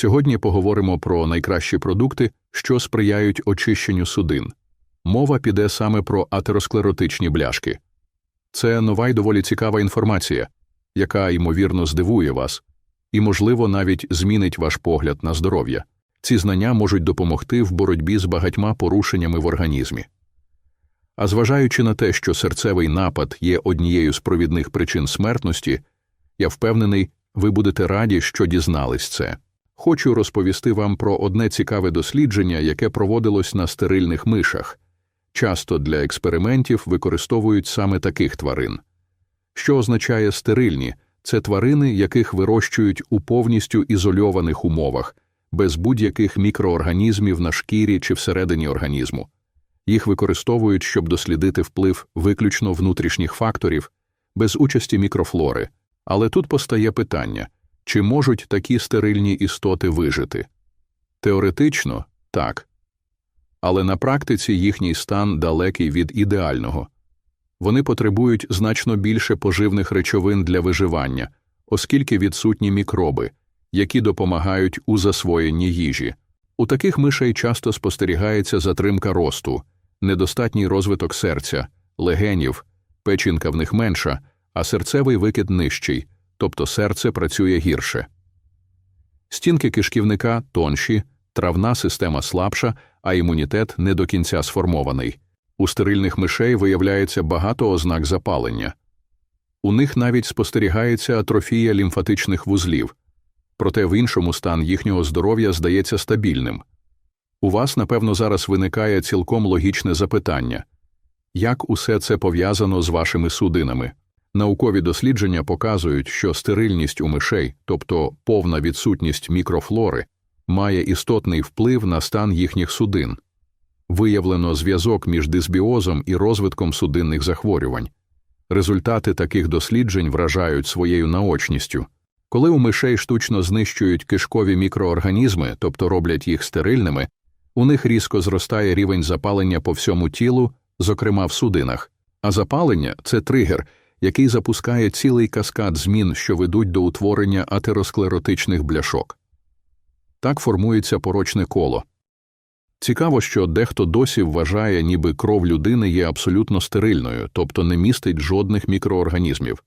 Сьогодні поговоримо про найкращі продукти, що сприяють очищенню судин. Мова піде саме про атеросклеротичні бляшки. Це нова й доволі цікава інформація, яка, ймовірно, здивує вас і, можливо, навіть змінить ваш погляд на здоров'я. Ці знання можуть допомогти в боротьбі з багатьма порушеннями в організмі. А зважаючи на те, що серцевий напад є однією з провідних причин смертності, я впевнений, ви будете раді, що дізнались це. Хочу розповісти вам про одне цікаве дослідження, яке проводилось на стерильних мишах. Часто для експериментів використовують саме таких тварин. Що означає стерильні? Це тварини, яких вирощують у повністю ізольованих умовах, без будь-яких мікроорганізмів на шкірі чи всередині організму. Їх використовують, щоб дослідити вплив виключно внутрішніх факторів, без участі мікрофлори. Але тут постає питання чи можуть такі стерильні істоти вижити? Теоретично так. Але на практиці їхній стан далекий від ідеального. Вони потребують значно більше поживних речовин для виживання, оскільки відсутні мікроби, які допомагають у засвоєнні їжі. У таких мишей часто спостерігається затримка росту, недостатній розвиток серця, легенів, печінка в них менша, а серцевий викид нижчий, тобто серце працює гірше. Стінки кишківника тонші, травна система слабша, а імунітет не до кінця сформований. У стерильних мишей виявляється багато ознак запалення. У них навіть спостерігається атрофія лімфатичних вузлів, проте в іншому стан їхнього здоров'я здається стабільним. У вас, напевно, зараз виникає цілком логічне запитання як усе це пов'язано з вашими судинами? Наукові дослідження показують, що стерильність у мишей, тобто повна відсутність мікрофлори, має істотний вплив на стан їхніх судин. Виявлено зв'язок між дисбіозом і розвитком судинних захворювань. Результати таких досліджень вражають своєю наочністю. Коли у мишей штучно знищують кишкові мікроорганізми, тобто роблять їх стерильними, у них різко зростає рівень запалення по всьому тілу, зокрема в судинах. А запалення це тригер, який запускає цілий каскад змін, що ведуть до утворення атеросклеротичних бляшок. Так формується порочне коло. Цікаво, що дехто досі вважає, ніби кров людини є абсолютно стерильною, тобто не містить жодних мікроорганізмів.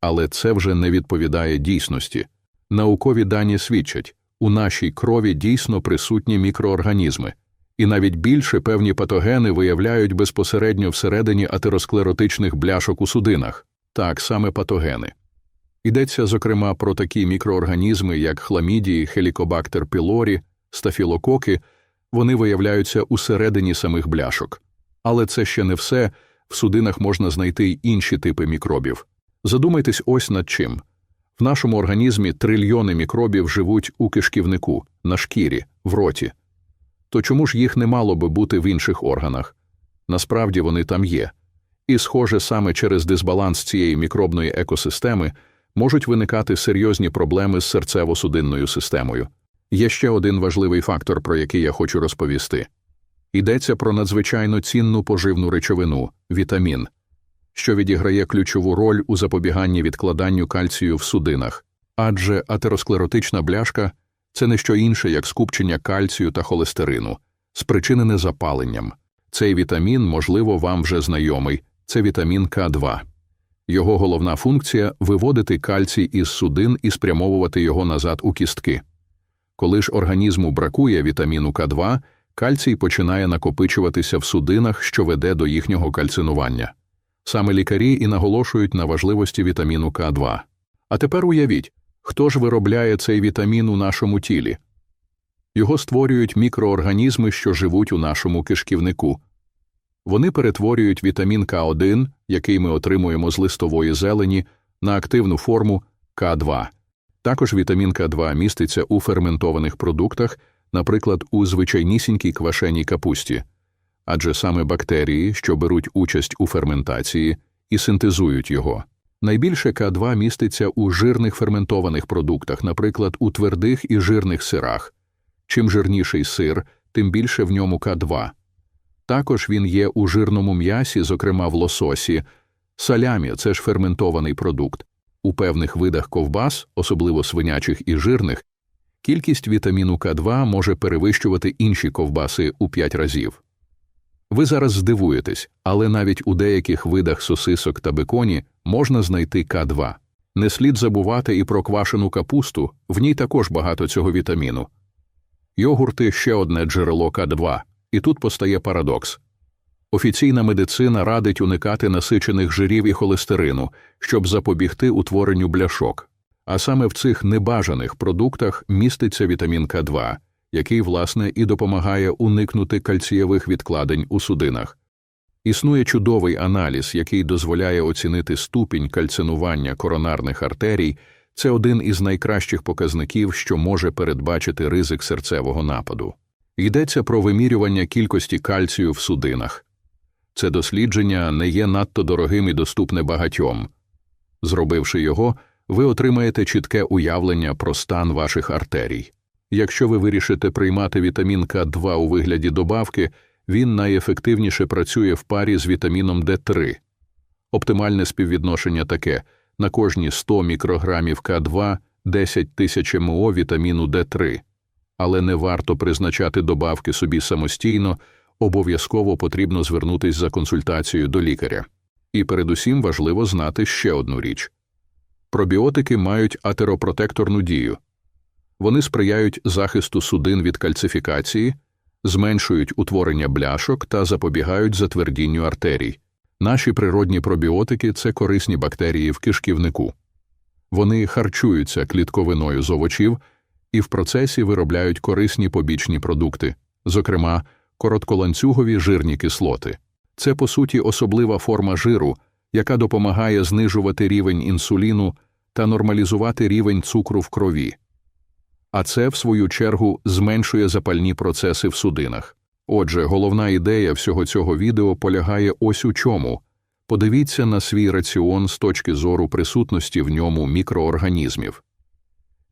Але це вже не відповідає дійсності. Наукові дані свідчать, у нашій крові дійсно присутні мікроорганізми, і навіть більше певні патогени виявляють безпосередньо всередині атеросклеротичних бляшок у судинах, так саме патогени. Йдеться, зокрема, про такі мікроорганізми, як хламідії, хелікобактер пілорі, стафілококи, вони виявляються усередині самих бляшок. Але це ще не все, в судинах можна знайти й інші типи мікробів. Задумайтесь ось над чим. В нашому організмі трильйони мікробів живуть у кишківнику, на шкірі, в роті. То чому ж їх не мало би бути в інших органах? Насправді вони там є. І, схоже, саме через дисбаланс цієї мікробної екосистеми можуть виникати серйозні проблеми з серцево-судинною системою. Є ще один важливий фактор, про який я хочу розповісти йдеться про надзвичайно цінну поживну речовину вітамін, що відіграє ключову роль у запобіганні відкладанню кальцію в судинах, адже атеросклеротична бляшка це не що інше, як скупчення кальцію та холестерину, спричинене запаленням. Цей вітамін, можливо, вам вже знайомий, це вітамін К2. Його головна функція виводити кальцій із судин і спрямовувати його назад у кістки. Коли ж організму бракує вітаміну К2, кальцій починає накопичуватися в судинах, що веде до їхнього кальцинування. Саме лікарі і наголошують на важливості вітаміну К2. А тепер уявіть, хто ж виробляє цей вітамін у нашому тілі? Його створюють мікроорганізми, що живуть у нашому кишківнику. Вони перетворюють вітамін К1, який ми отримуємо з листової зелені, на активну форму К2. Також вітамін К2 міститься у ферментованих продуктах, наприклад, у звичайнісінькій квашеній капусті, адже саме бактерії, що беруть участь у ферментації, і синтезують його. Найбільше К2 міститься у жирних ферментованих продуктах, наприклад, у твердих і жирних сирах. Чим жирніший сир, тим більше в ньому К2. Також він є у жирному м'ясі, зокрема в лососі, салямі це ж ферментований продукт. У певних видах ковбас, особливо свинячих і жирних, Кількість вітаміну К2 може перевищувати інші ковбаси у 5 разів. Ви зараз здивуєтесь, але навіть у деяких видах сосисок та беконі можна знайти К2. Не слід забувати і про квашену капусту, в ній також багато цього вітаміну. Йогурти ще одне джерело К2, і тут постає парадокс. Офіційна медицина радить уникати насичених жирів і холестерину, щоб запобігти утворенню бляшок. А саме в цих небажаних продуктах міститься вітамін К2, який, власне, і допомагає уникнути кальцієвих відкладень у судинах. Існує чудовий аналіз, який дозволяє оцінити ступінь кальцинування коронарних артерій. Це один із найкращих показників, що може передбачити ризик серцевого нападу. Йдеться про вимірювання кількості кальцію в судинах. Це дослідження не є надто дорогим і доступне багатьом. Зробивши його, ви отримаєте чітке уявлення про стан ваших артерій. Якщо ви вирішите приймати вітамін К2 у вигляді добавки, він найефективніше працює в парі з вітаміном Д3. Оптимальне співвідношення таке на кожні 100 мікрограмів К2 10 тисяч МО вітаміну Д3. Але не варто призначати добавки собі самостійно, обов'язково потрібно звернутися за консультацією до лікаря. І передусім важливо знати ще одну річ. Пробіотики мають атеропротекторну дію. Вони сприяють захисту судин від кальцифікації, зменшують утворення бляшок та запобігають затвердінню артерій. Наші природні пробіотики це корисні бактерії в кишківнику. Вони харчуються клітковиною з овочів і в процесі виробляють корисні побічні продукти, зокрема, коротколанцюгові жирні кислоти. Це, по суті, особлива форма жиру, яка допомагає знижувати рівень інсуліну та нормалізувати рівень цукру в крові. А це, в свою чергу, зменшує запальні процеси в судинах. Отже, головна ідея всього цього відео полягає ось у чому подивіться на свій раціон з точки зору присутності в ньому мікроорганізмів.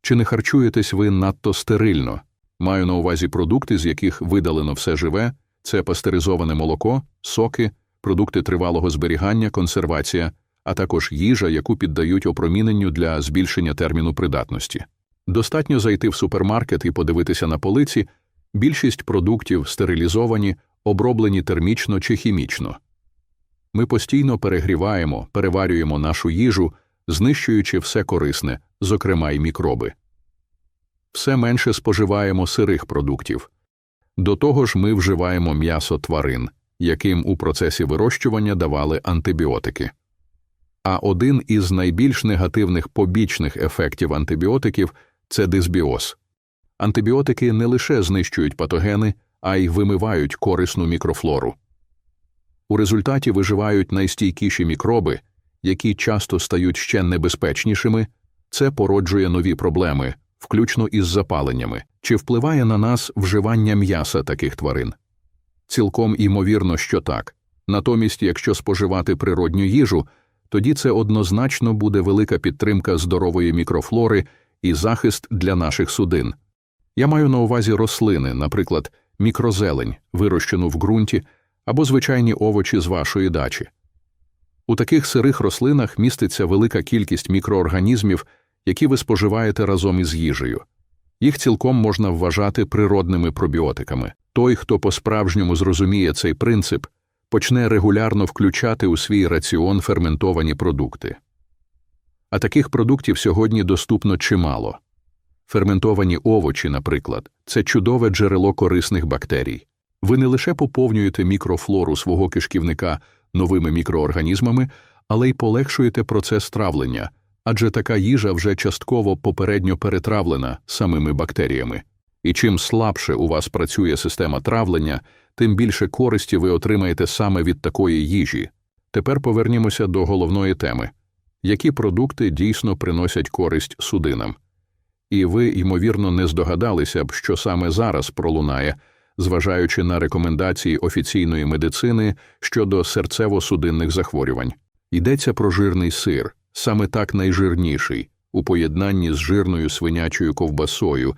Чи не харчуєтесь ви надто стерильно? Маю на увазі продукти, з яких видалено все живе, це пастеризоване молоко, соки, продукти тривалого зберігання, консервація, а також їжа, яку піддають опроміненню для збільшення терміну придатності. Достатньо зайти в супермаркет і подивитися на полиці, більшість продуктів стерилізовані, оброблені термічно чи хімічно. Ми постійно перегріваємо, переварюємо нашу їжу, знищуючи все корисне, зокрема й мікроби. Все менше споживаємо сирих продуктів. До того ж, ми вживаємо м'ясо тварин, яким у процесі вирощування давали антибіотики. А один із найбільш негативних побічних ефектів антибіотиків це дисбіоз. Антибіотики не лише знищують патогени, а й вимивають корисну мікрофлору. У результаті виживають найстійкіші мікроби, які часто стають ще небезпечнішими, це породжує нові проблеми, включно із запаленнями, чи впливає на нас вживання м'яса таких тварин. Цілком імовірно, що так. Натомість, якщо споживати природню їжу, тоді це однозначно буде велика підтримка здорової мікрофлори і захист для наших судин. Я маю на увазі рослини, наприклад, мікрозелень, вирощену в ґрунті, або звичайні овочі з вашої дачі. У таких сирих рослинах міститься велика кількість мікроорганізмів, які ви споживаєте разом із їжею. Їх цілком можна вважати природними пробіотиками. Той, хто по-справжньому зрозуміє цей принцип, почне регулярно включати у свій раціон ферментовані продукти. А таких продуктів сьогодні доступно чимало. Ферментовані овочі, наприклад, це чудове джерело корисних бактерій. Ви не лише поповнюєте мікрофлору свого кишківника новими мікроорганізмами, але й полегшуєте процес травлення, адже така їжа вже частково попередньо перетравлена самими бактеріями. І чим слабше у вас працює система травлення, тим більше користі ви отримаєте саме від такої їжі. Тепер повернімося до головної теми які продукти дійсно приносять користь судинам. І ви, ймовірно, не здогадалися б, що саме зараз пролунає, зважаючи на рекомендації офіційної медицини щодо серцево-судинних захворювань. Йдеться про жирний сир, саме так найжирніший, у поєднанні з жирною свинячою ковбасою,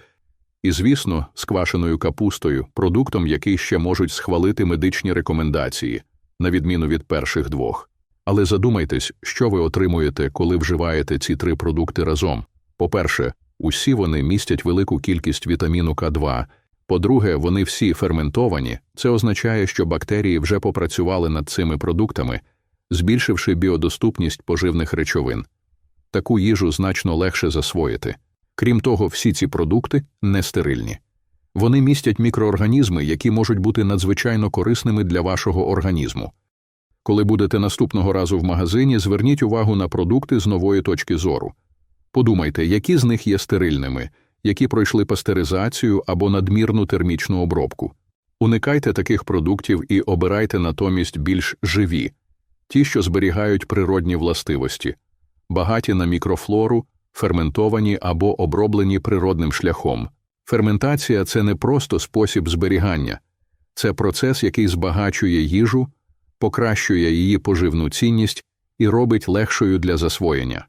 і, звісно, з квашеною капустою, продуктом, який ще можуть схвалити медичні рекомендації, на відміну від перших двох. Але задумайтесь, що ви отримуєте, коли вживаєте ці три продукти разом. По-перше, Усі вони містять велику кількість вітаміну К2. По-друге, вони всі ферментовані. Це означає, що бактерії вже попрацювали над цими продуктами, збільшивши біодоступність поживних речовин. Таку їжу значно легше засвоїти. Крім того, всі ці продукти не стерильні. Вони містять мікроорганізми, які можуть бути надзвичайно корисними для вашого організму. Коли будете наступного разу в магазині, зверніть увагу на продукти з нової точки зору. Подумайте, які з них є стерильними, які пройшли пастеризацію або надмірну термічну обробку. Уникайте таких продуктів і обирайте натомість більш живі, ті, що зберігають природні властивості, багаті на мікрофлору, ферментовані або оброблені природним шляхом. Ферментація це не просто спосіб зберігання, це процес, який збагачує їжу, покращує її поживну цінність і робить легшою для засвоєння.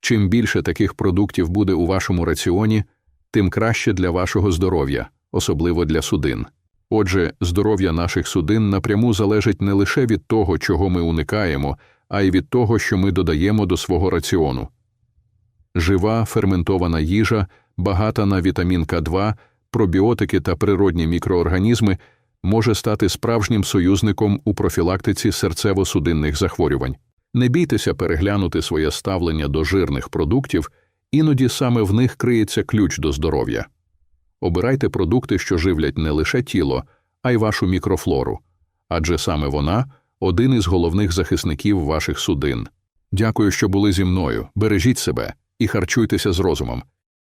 Чим більше таких продуктів буде у вашому раціоні, тим краще для вашого здоров'я, особливо для судин. Отже, здоров'я наших судин напряму залежить не лише від того, чого ми уникаємо, а й від того, що ми додаємо до свого раціону. Жива ферментована їжа, багата на вітамін К2, пробіотики та природні мікроорганізми може стати справжнім союзником у профілактиці серцево-судинних захворювань. Не бійтеся переглянути своє ставлення до жирних продуктів, іноді саме в них криється ключ до здоров'я. Обирайте продукти, що живлять не лише тіло, а й вашу мікрофлору, адже саме вона один із головних захисників ваших судин. Дякую, що були зі мною. Бережіть себе і харчуйтеся з розумом.